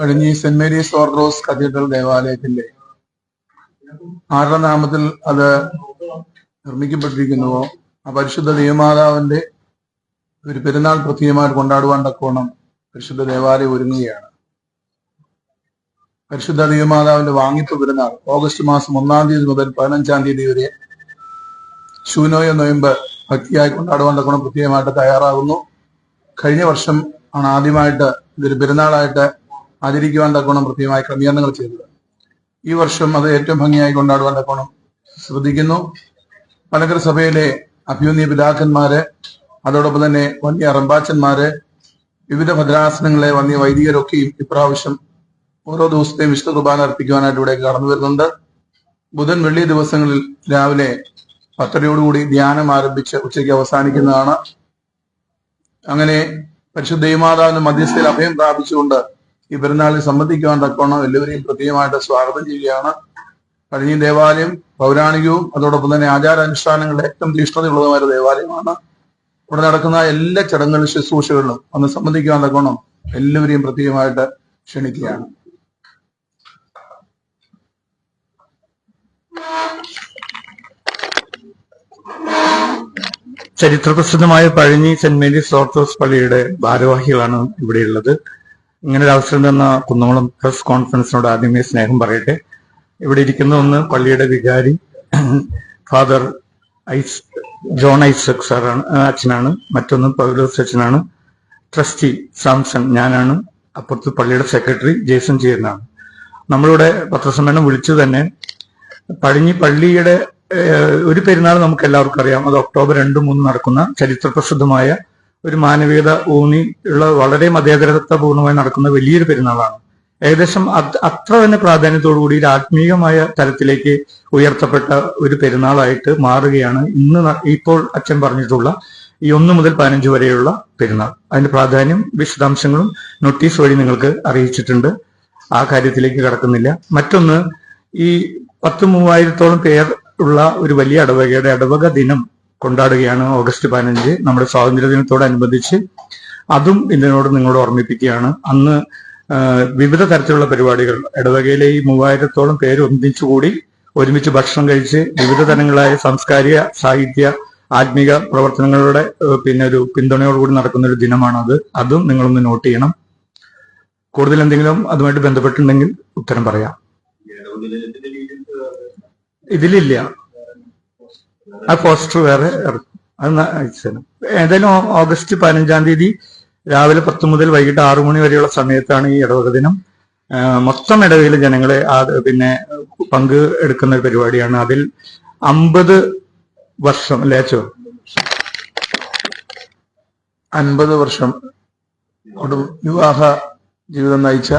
കഴിഞ്ഞ saint Mary's ഓർഡോസ് cathedral ദേവാലയത്തിന്റെ ആരുടെ നാമത്തിൽ അത് നിർമ്മിക്കപ്പെട്ടിരിക്കുന്നുവോ? ആ പരിശുദ്ധ ദൈവമാതാവിന്റെ ഒരു പെരുന്നാൾ പ്രത്യേകമായിട്ട് കൊണ്ടാടുവാൻ തക്കോണം പരിശുദ്ധ ദേവാലയം ഒരുങ്ങുകയാണ്. പരിശുദ്ധ ദൈവമാതാവിന്റെ വാങ്ങിപ്പ് പെരുന്നാൾ ഓഗസ്റ്റ് മാസം ഒന്നാം തീയതി മുതൽ പതിനഞ്ചാം തീയതി വരെ ശൂനോയ നൊയമ്പ് ഭക്തിയായി കൊണ്ടാടുവാൻ തക്കോണം പ്രത്യേകമായിട്ട് തയ്യാറാകുന്നു. കഴിഞ്ഞ വർഷം ആണ് ആദ്യമായിട്ട് ഇതൊരു പെരുന്നാളായിട്ട് ആചരിക്കുവാൻ തക്കോണം പ്രത്യേകമായ ക്രമീകരണങ്ങൾ ചെയ്തത്. ഈ വർഷം അത് ഏറ്റവും ഭംഗിയായി കൊണ്ടാടുവാൻ തക്കോണം ശ്രദ്ധിക്കുന്നു. മലങ്കര സഭയിലെ അഭ്യുന്നീയ പിതാക്കന്മാര് അതോടൊപ്പം തന്നെ വന്യ അറമ്പാച്ചന്മാര് വിവിധ ഭദ്രാസനങ്ങളെ വന്യ വൈദികരൊക്കെയും ഇപ്രാവശ്യം ഓരോ ദിവസത്തെയും വിശുദ്ധ കുർബാന അർപ്പിക്കുവാനായിട്ട് ഇവിടെ കടന്നു വരുന്നുണ്ട്. ബുധൻ വെള്ളി ദിവസങ്ങളിൽ രാവിലെ പത്തരയോടുകൂടി ധ്യാനം ആരംഭിച്ച് ഉച്ചയ്ക്ക് അവസാനിക്കുന്നതാണ്. അങ്ങനെ പരിശുദ്ധ ദൈവമാതാവിന് മധ്യസ്ഥയിൽ അഭയം പ്രാപിച്ചുകൊണ്ട് ഈ പെരുന്നാളിൽ സംബന്ധിക്കുവാൻ തക്കോണം എല്ലാവരെയും പ്രത്യേകമായിട്ട് സ്വാഗതം ചെയ്യുകയാണ്. പഴഞ്ഞി ദേവാലയം പൗരാണികവും അതോടൊപ്പം തന്നെ ആചാരാനുഷ്ഠാനങ്ങളുടെ ഏറ്റവും തീഷ്ണതയുള്ളതുമായ ദേവാലയമാണ്. ഇവിടെ നടക്കുന്ന എല്ലാ ചടങ്ങുകളും ശുശ്രൂഷകളിലും അന്ന് സംബന്ധിക്കുവാൻ തക്കോണം എല്ലാവരെയും പ്രത്യേകമായിട്ട് ക്ഷണിക്കുകയാണ്. ചരിത്രപ്രസിദ്ധമായ പഴഞ്ഞി സെന്റ് മേരീസ് ഓർത്തഡോക്സ് പള്ളിയുടെ ഭാരവാഹികളാണ് ഇവിടെയുള്ളത്. ഇങ്ങനെ ഒരു അവസരം തന്ന കുന്നംകുളം പ്രസ് കോൺഫറൻസിനോട് ആദ്യമേ സ്നേഹം പറയട്ടെ. ഇവിടെ ഇരിക്കുന്ന ഒന്ന് പള്ളിയുടെ വികാരി ഫാദർ ഐസ് ജോൺ ഐസക് സാറാണ് അച്ഛനാണ്. മറ്റൊന്ന് പൗലോസ് അച്ഛനാണ്. ട്രസ്റ്റി സാംസൺ ഞാനാണ്. അപ്പുറത്ത് പള്ളിയുടെ സെക്രട്ടറി ജേസൺ ചെയ്യുന്നതാണ് നമ്മളിവിടെ പത്രസമ്മേളനം വിളിച്ചു തന്നെ പഴഞ്ഞി പള്ളിയുടെ ഒരു പെരുന്നാൾ നമുക്ക് എല്ലാവർക്കും അറിയാം. അത് ഒക്ടോബർ രണ്ട് മൂന്ന് നടക്കുന്ന ചരിത്രപ്രസിദ്ധമായ ഒരു മാനവികത ഊന്നി ഉള്ള വളരെ മതേതരത്വപൂർണമായി നടക്കുന്ന വലിയൊരു പെരുന്നാളാണ്. ഏകദേശം അത് അത്ര തന്നെ പ്രാധാന്യത്തോടുകൂടി ഒരു ആത്മീയമായ തലത്തിലേക്ക് ഉയർത്തപ്പെട്ട ഒരു പെരുന്നാളായിട്ട് മാറുകയാണ് ഇന്ന് ഇപ്പോൾ അച്ഛൻ പറഞ്ഞിട്ടുള്ള ഈ ഒന്ന് മുതൽ പതിനഞ്ച് വരെയുള്ള പെരുന്നാൾ. അതിന്റെ പ്രാധാന്യം വിശദാംശങ്ങളും നോട്ടീസ് വഴി നിങ്ങൾക്ക് അറിയിച്ചിട്ടുണ്ട്. ആ കാര്യത്തിലേക്ക് കടക്കുന്നില്ല. മറ്റൊന്ന് ഈ പത്ത് മൂവായിരത്തോളം പേർ ഉള്ള ഒരു വലിയ അടവകയുടെ അടവക ദിനം കൊണ്ടാടുകയാണ് ഓഗസ്റ്റ് പതിനഞ്ച്. നമ്മുടെ സ്വാതന്ത്ര്യ ദിനത്തോടനുബന്ധിച്ച് അതും ഇതിനോട് നിങ്ങളോട് ഓർമ്മിപ്പിക്കുകയാണ്. അന്ന് വിവിധ തരത്തിലുള്ള പരിപാടികൾ ഇടവകയിലെ ഈ മൂവായിരത്തോളം പേര് ഒന്നിച്ചുകൂടി ഒരുമിച്ച് ഭക്ഷണം കഴിച്ച് വിവിധ തരങ്ങളായ സാംസ്കാരിക സാഹിത്യ ആത്മീക പ്രവർത്തനങ്ങളുടെ പിന്നെ ഒരു പിന്തുണയോടുകൂടി നടക്കുന്ന ഒരു ദിനമാണത്. അതും നിങ്ങളൊന്ന് നോട്ട് ചെയ്യണം. കൂടുതൽ എന്തെങ്കിലും അതുമായിട്ട് ബന്ധപ്പെട്ടിട്ടുണ്ടെങ്കിൽ ഉത്തരം പറയാം. ഇതിലില്ല. ആ പോസ്റ്റർ വേറെ ഇറക്കും. അത് അയച്ചു ഏതായാലും ഓഗസ്റ്റ് പതിനഞ്ചാം തീയതി രാവിലെ പത്ത് മുതൽ വൈകിട്ട് ആറു മണി വരെയുള്ള സമയത്താണ് ഈ ഇടവക ദിനം. മൊത്തം ഇടവയിലെ ജനങ്ങളെ പിന്നെ പങ്ക് എടുക്കുന്ന ഒരു പരിപാടിയാണ്. അതിൽ അമ്പത് വർഷം അല്ലേ അച്ഛോ അൻപത് വർഷം വിവാഹ ജീവിതം നയിച്ച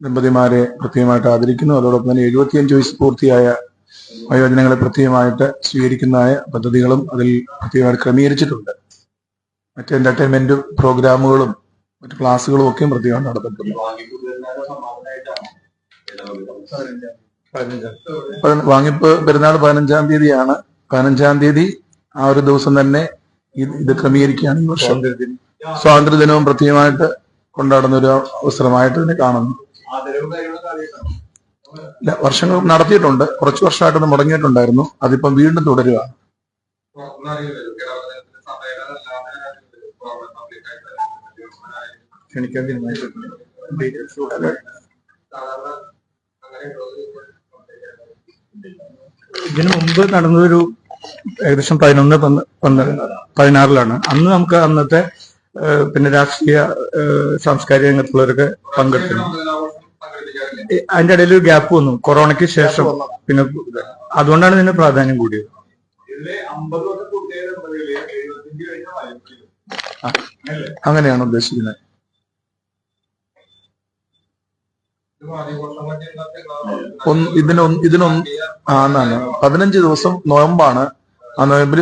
ദമ്പതിമാരെ പ്രത്യേകമായിട്ട് ആദരിക്കുന്നു. അതോടൊപ്പം തന്നെ എഴുപത്തിയഞ്ച് വയസ്സ് പൂർത്തിയായ വയോജനങ്ങളെ പ്രത്യേകമായിട്ട് സ്വീകരിക്കുന്നതായ പദ്ധതികളും അതിൽ പ്രത്യേകമായിട്ട് ക്രമീകരിച്ചിട്ടുണ്ട്. മറ്റ് എന്റർടൈൻമെന്റ് പ്രോഗ്രാമുകളും മറ്റു ക്ലാസ്സുകളും ഒക്കെയും പ്രത്യേകം പതിന- വാങ്ങിപ്പ് പെരുന്നാൾ പതിനഞ്ചാം തീയതിയാണ്. പതിനഞ്ചാം തീയതി ആ ഒരു ദിവസം തന്നെ ഇത് ക്രമീകരിക്കുകയാണ് ഈ വർഷം. സ്വാതന്ത്ര്യ ദിനവും പ്രത്യേകമായിട്ട് കൊണ്ടാടുന്ന ഒരു അവസരമായിട്ട് തന്നെ കാണുന്നു. വർഷങ്ങൾ നടത്തിയിട്ടുണ്ട്. കുറച്ച് വർഷമായിട്ടൊന്ന് മുടങ്ങിയിട്ടുണ്ടായിരുന്നു. അതിപ്പം വീണ്ടും തുടരുക ഇതിനു മുമ്പ് നടന്നതൊരു ഏകദേശം പതിനൊന്ന് പതിനാറിലാണ്. അന്ന് നമുക്ക് അന്നത്തെ പിന്നെ രാഷ്ട്രീയ സാംസ്കാരിക രംഗത്തുള്ളവരൊക്കെ പങ്കെടുത്തിരുന്നു. അതിന്റെ ഇടയിൽ ഒരു ഗ്യാപ്പ് വന്നു. കൊറോണയ്ക്ക് ശേഷം പിന്നെ അതുകൊണ്ടാണ് ഇതിന് പ്രാധാന്യം കൂടിയത്. അങ്ങനെയാണ് ഉദ്ദേശിക്കുന്നത്. ഒന്ന് ഇതിനൊന്ന് ഇതിനൊന്ന് ആന്നാണ് പതിനഞ്ച് ദിവസം നോയമ്പാണ്. ആ നോയമ്പിൽ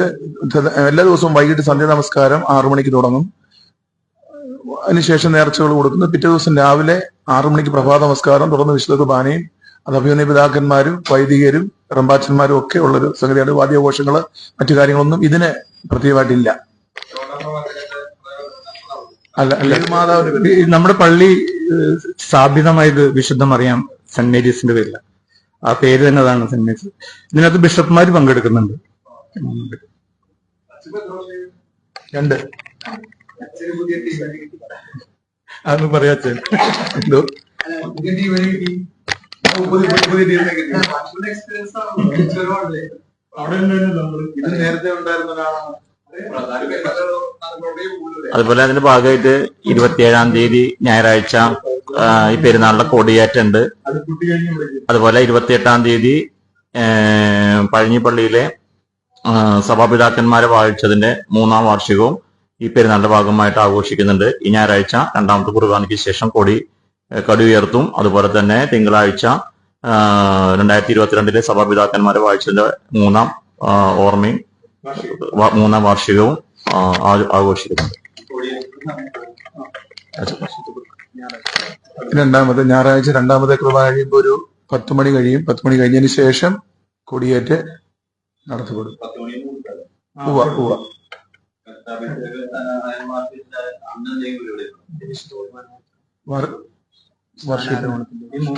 എല്ലാ ദിവസവും വൈകിട്ട് സന്ധ്യ നമസ്കാരം ആറു മണിക്ക് തുടങ്ങും. അതിനുശേഷം നേർച്ചകൾ കൊടുക്കുന്നു. പിറ്റേ ദിവസം രാവിലെ ആറു മണിക്ക് പ്രഭാത നമസ്കാരം തുടർന്ന് വിശുദ്ധ കുർബാനയും അത് അഭിനയ പിതാക്കന്മാരും വൈദികരും റമ്പാച്ചന്മാരും ഒക്കെ ഉള്ളൊരു സംഗതിയാണ് വാദ്യഘോഷങ്ങൾ. മറ്റു കാര്യങ്ങളൊന്നും ഇതിന് പ്രത്യേകമായിട്ടില്ല. അല്ല അല്ല. മാതാവിന് നമ്മുടെ പള്ളി സ്ഥാപിതമായത് വിശുദ്ധ മറിയാം സെന്റ് മേരീസിന്റെ പേരില. ആ പേര് തന്നെ അതാണ് സെന്റ് മേരീസ്. ഇതിനകത്ത് ബിഷപ്പ്മാര് പങ്കെടുക്കുന്നുണ്ട്. രണ്ട്. അതൊന്ന് പറയാ എന്തോ? ഇത് നേരത്തെ ഉണ്ടായിരുന്ന ഒരാളാണ്. അതുപോലെ അതിന്റെ ഭാഗമായിട്ട് ഇരുപത്തിയേഴാം തീയതി ഞായറാഴ്ച ഈ പെരുന്നാളിലെ കൊടിയേറ്റുണ്ട്. അതുപോലെ ഇരുപത്തിയെട്ടാം തീയതി പഴഞ്ഞിപ്പള്ളിയിലെ സഭാപിതാക്കന്മാരെ വാഴിച്ചതിന്റെ മൂന്നാം വാർഷികവും ഈ പെരുന്നാളിന്റെ ഭാഗമായിട്ട് ആഘോഷിക്കുന്നുണ്ട്. ഈ ഞായറാഴ്ച രണ്ടാമത്തെ കുർബാനയ്ക്ക് ശേഷം കൊടി കടി ഉയർത്തും അതുപോലെ തന്നെ തിങ്കളാഴ്ച രണ്ടായിരത്തി ഇരുപത്തിരണ്ടിലെ സഭാപിതാക്കന്മാരെ വായിച്ചതിന്റെ മൂന്നാം ഓർമ്മയും മൂന്നാം വാർഷികവും ആഘോഷിക്കുന്നുണ്ട്. രണ്ടാമത്തെ ഞായറാഴ്ച രണ്ടാമത്തെ കുർബാന കഴിയുമ്പോൾ ഒരു പത്ത് മണി കഴിയും. പത്ത് മണി കഴിഞ്ഞതിന് ശേഷം കൊടിയേറ്റ് നടത്തപ്പെടും ഉവ്വ ഉവ്വ. വർ- വർഷത്തിൽ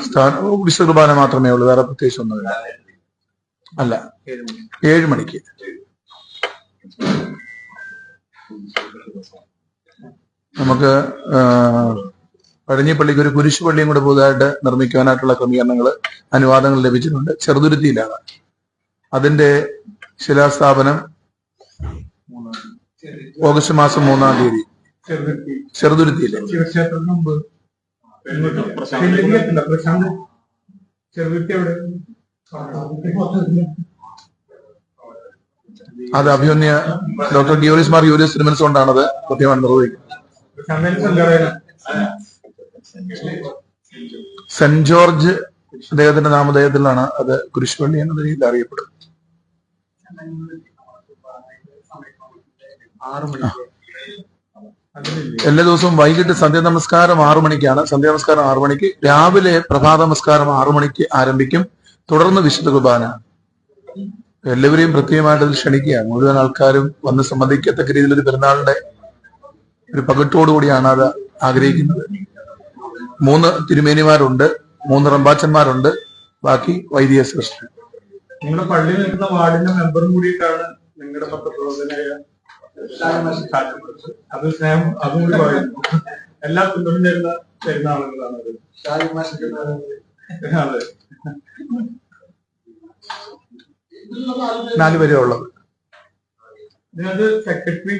സ്ഥാന- വിശുദ്ധ കുർബാന മാത്രമേ ഉള്ളൂ വേറെ പ്രത്യേകിച്ച് ഒന്നുമില്ല. അല്ല ഏഴ് മണിക്ക്. നമുക്ക് പഴഞ്ഞിപ്പള്ളിക്ക് ഒരു കുരിശുപള്ളിയും കൂടെ പുതുതായിട്ട് നിർമ്മിക്കുവാനായിട്ടുള്ള ക്രമീകരണങ്ങൾ അനുവാദങ്ങൾ ലഭിച്ചിട്ടുണ്ട്. ചെറുതുരുത്തിയിലാണ്. അതിന്റെ ശിലാസ്ഥാപനം ഓഗസ്റ്റ് മാസം മൂന്നാം തീയതി. ചെറുതുരുത്തി ചെറുതുരുത്തിയിലെ ശിവക്ഷേത്രത്തിന് മുമ്പ് പ്രശാന്ത്. ചെറുതെത്തി അവിടെ അത് അഭിമന്യ ഡോക്ടർ ഗിയോറിസ് മാർ യൂരിയസ് സിനിമൻസ് കൊണ്ടാണത് കൃത്യമായി നിർവഹിക്കുന്നത് സെന്റ് ജോർജ് അദ്ദേഹത്തിന്റെ നാമധേയത്തിലാണ് അത് കുരിശുപള്ളി എന്ന രീതിയിൽ അറിയപ്പെടുന്നത്. എല്ലാ ദിവസവും വൈകിട്ട് സന്ധ്യ നമസ്കാരം ആറു മണിക്കാണ്. സന്ധ്യ നമസ്കാരം ആറു മണിക്ക്. രാവിലെ പ്രഭാത നമസ്കാരം ആറു മണിക്ക് ആരംഭിക്കും. തുടർന്ന് വിശുദ്ധ കുർബാന. എല്ലാവരെയും പ്രത്യേകമായിട്ട് അതിൽ ക്ഷണിക്കുകയാണ് മുഴുവൻ ആൾക്കാരും വന്ന് സംബന്ധിക്കത്തക്ക രീതിയിൽ ഒരു പെരുന്നാളിന്റെ ഒരു പകട്ടോടുകൂടിയാണ് അത് ആഗ്രഹിക്കുന്നത്. മൂന്ന് തിരുമേനിമാരുണ്ട് മൂന്ന് റമ്പാച്ചന്മാരുണ്ട് ബാക്കി വൈദിക സൃഷ്ടി നിങ്ങളുടെ പള്ളിയിൽ നിൽക്കുന്ന വാർഡിന്റെ മെമ്പറും കൂടിയിട്ടാണ് നിങ്ങളുടെ പത്രപ്രവർത്തനായ അത് സ്നേഹം അതും കൂടി പറയുന്നു എല്ലാ പിന്തുണയും തരുന്ന തരുന്ന അത് അതെ. നാല് വരെ ഉള്ളത് ഇതിനകത്ത് സെക്രട്ടറി